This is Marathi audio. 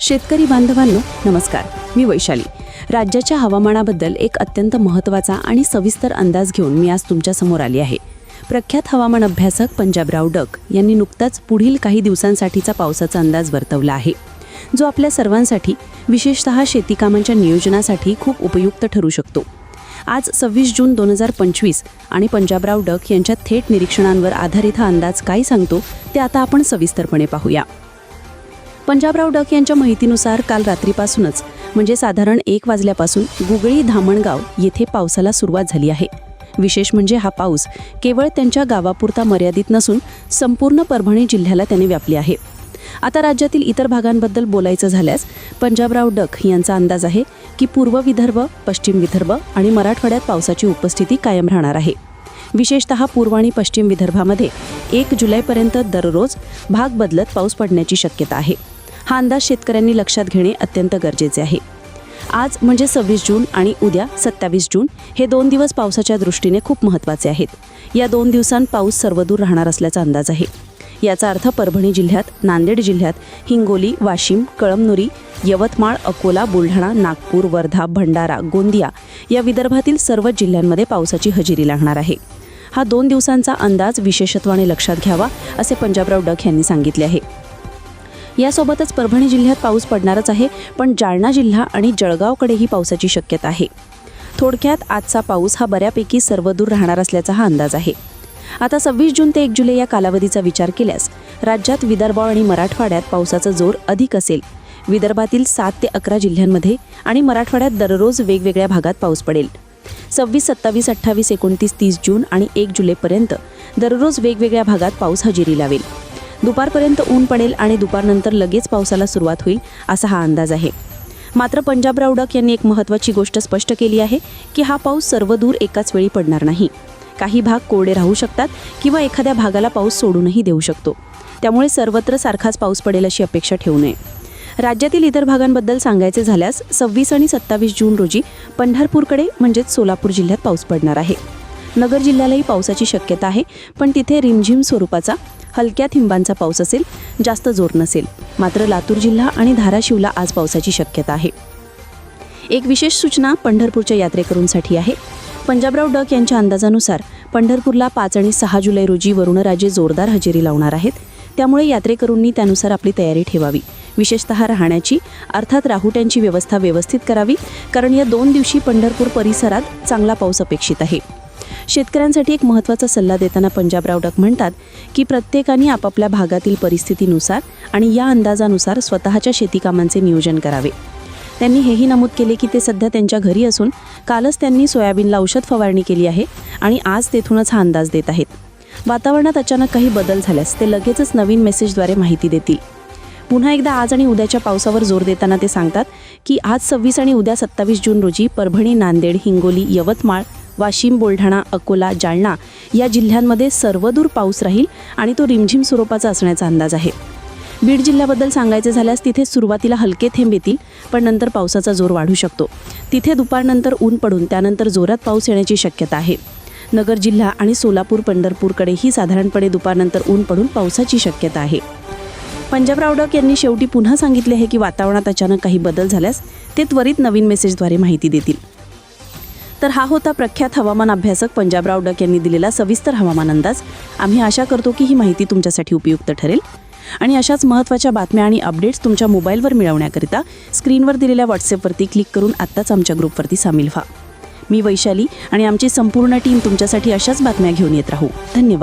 शेतकरी बांधवांनो नमस्कार. मी वैशाली. राज्याच्या हवामानाबद्दल एक अत्यंत महत्त्वाचा आणि सविस्तर अंदाज घेऊन मी आज तुमच्यासमोर आली आहे. प्रख्यात हवामान अभ्यासक पंजाबराव डक यांनी नुकताच पुढील काही दिवसांसाठीचा पावसाचा अंदाज वर्तवला आहे. जो आपल्या सर्वांसाठी विशेषतः शेतीकामांच्या नियोजनासाठी खूप उपयुक्त ठरू शकतो. आज सव्वीस जून दोन हजार पंचवीस आणि पंजाबराव डक यांच्या थेट निरीक्षणांवर आधारित हा अंदाज काय सांगतो ते आता आपण सविस्तरपणे पाहूया. पंजाबराव डक यांच्या माहितीनुसार काल रात्रीपासूनच म्हणजे साधारण एक वाजल्यापासून गुगळी धामणगाव येथे पावसाला सुरुवात झाली आहे. विशेष म्हणजे हा पाऊस केवळ त्यांच्या गावापुरता मर्यादित नसून संपूर्ण परभणी जिल्ह्याला त्याने व्यापली आहे. आता राज्यातील इतर भागांबद्दल बोलायचं झाल्यास पंजाबराव डक यांचा अंदाज आहे की पूर्व विदर्भ पश्चिम विदर्भ आणि मराठवाड्यात पावसाची उपस्थिती कायम राहणार आहे. विशेषतः पूर्व आणि पश्चिम विदर्भामध्ये एक जुलैपर्यंत दररोज भाग बदलत पाऊस पडण्याची शक्यता आहे. हा अंदाज शेतकऱ्यांनी लक्षात घेणे अत्यंत गरजेचे आहे. आज म्हणजे सव्वीस जून आणि उद्या सत्तावीस जून हे दोन दिवस पावसाच्या दृष्टीने खूप महत्त्वाचे आहेत. या दोन दिवसांत पाऊस सर्वदूर राहणार असल्याचा अंदाज आहे. याचा अर्थ परभणी जिल्ह्यात नांदेड जिल्ह्यात हिंगोली वाशिम कळमनुरी यवतमाळ अकोला बुलढाणा नागपूर वर्धा भंडारा गोंदिया या विदर्भातील सर्वच जिल्ह्यांमध्ये पावसाची हजेरी लागणार आहे. हा दोन दिवसांचा अंदाज विशेषत्वाने लक्षात घ्यावा असे पंजाबराव डक यांनी सांगितले आहे. यासोबतच परभणी जिल्ह्यात पाऊस पडणारच आहे पण जालना जिल्हा आणि जळगावकडेही पावसाची शक्यता आहे. थोडक्यात आजचा पाऊस हा बऱ्यापैकी सर्वदूर राहणार असल्याचा हा अंदाज आहे. आता सव्वीस जून ते एक जुलै या कालावधीचा विचार केल्यास राज्यात विदर्भ आणि मराठवाड्यात पावसाचा जोर अधिक असेल. विदर्भातील सात ते अकरा जिल्ह्यांमध्ये आणि मराठवाड्यात दररोज वेगवेगळ्या भागात पाऊस पडेल. सव्वीस सत्तावीस अठ्ठावीस एकोणतीस तीस जून आणि एक जुलैपर्यंत दररोज वेगवेगळ्या भागात पाऊस हजेरी लावेल. दुपारपर्यंत ऊन पडेल आणि दुपारनंतर लगेच पावसाला सुरुवात होईल असा हा अंदाज आहे. मात्र पंजाबराव डक यांनी एक महत्त्वाची गोष्ट स्पष्ट केली आहे की हा पाऊस सर्वदूर एकाच वेळी पडणार नाही. काही भाग कोरडे राहू शकतात किंवा एखाद्या भागाला पाऊस सोडूनही देऊ शकतो. त्यामुळे सर्वत्र सारखाच पाऊस पडेल अशी अपेक्षा ठेवू नये. राज्यातील इतर भागांबद्दल सांगायचे झाल्यास सव्वीस आणि सत्तावीस जून रोजी पंढरपूरकडे म्हणजेच सोलापूर जिल्ह्यात पाऊस पडणार आहे. नगर जिल्ह्यालाही पावसाची शक्यता आहे पण तिथे रिमझिम स्वरूपाचा हलक्या थिंबांचा पाऊस असेल जास्त जोर नसेल. मात्र लातूर जिल्हा आणि धाराशिवला आज पावसाची शक्यता आहे. एक विशेष सूचना पंढरपूरच्या यात्रेकरूंसाठी आहे. पंजाबराव डक यांच्या अंदाजानुसार पंढरपूरला पाच आणि सहा जुलै रोजी वरुणराजे जोरदार हजेरी लावणार आहेत. त्यामुळे यात्रेकरूंनी त्यानुसार आपली तयारी ठेवावी. विशेषतः राहण्याची अर्थात राहुट्यांची व्यवस्था व्यवस्थित करावी कारण या दोन दिवशी पंढरपूर परिसरात चांगला पाऊस अपेक्षित आहे. शेतकऱ्यांसाठी एक महत्त्वाचा सल्ला देताना पंजाबराव डक म्हणतात की प्रत्येकाने आपापल्या भागातील परिस्थितीनुसार आणि या अंदाजानुसार स्वतःच्या शेतीकामांचे नियोजन करावे. त्यांनी हेही नमूद केले की ते सध्या त्यांच्या घरी असून कालच त्यांनी सोयाबीनला औषध फवारणी केली आहे आणि आज तेथूनच हा अंदाज देत आहेत. वातावरणात अचानक काही बदल झाल्यास ते लगेचच नवीन मेसेजद्वारे माहिती देतील. पुन्हा एकदा आज आणि उद्याच्या पावसावर जोर देताना ते सांगतात की आज सव्वीस आणि उद्या सत्तावीस जून रोजी परभणी नांदेड हिंगोली यवतमाळ वाशिम बुलढाणा अकोला जालना या जिल्ह्यांमध्ये सर्वदूर पाऊस राहील आणि तो रिमझिम स्वरूपाचा असण्याचा अंदाज आहे. बीड जिल्ह्याबद्दल सांगायचे झाल्यास तिथे सुरुवातीला हलके थेंब येतील पण नंतर पावसाचा जोर वाढू शकतो. तिथे दुपारनंतर ऊन पडून त्यानंतर जोरात पाऊस येण्याची शक्यता आहे. नगर जिल्हा आणि सोलापूर पंढरपूरकडेही साधारणपणे दुपारनंतर ऊन पडून पावसाची शक्यता आहे. पंजाब रावडक यांनी शेवटी पुन्हा सांगितले आहे की वातावरणात अचानक काही बदल झाल्यास ते त्वरित नवीन मेसेजद्वारे माहिती देतील. तर हा होता प्रख्यात हवामान अभ्यासक पंजाबराव डक यांनी दिलेला सविस्तर हवामान अंदाज. आम्ही आशा करतो की ही माहिती तुमच्यासाठी उपयुक्त ठरेल. आणि अशाच महत्त्वाच्या बातम्या आणि अपडेट्स तुमच्या मोबाईलवर मिळवण्याकरिता स्क्रीनवर दिलेल्या व्हॉट्सअपवरती क्लिक करून आत्ताच आमच्या ग्रुपवरती सामील व्हा. मी वैशाली आणि आमची संपूर्ण टीम तुमच्यासाठी अशाच बातम्या घेऊन येत राहू. धन्यवाद.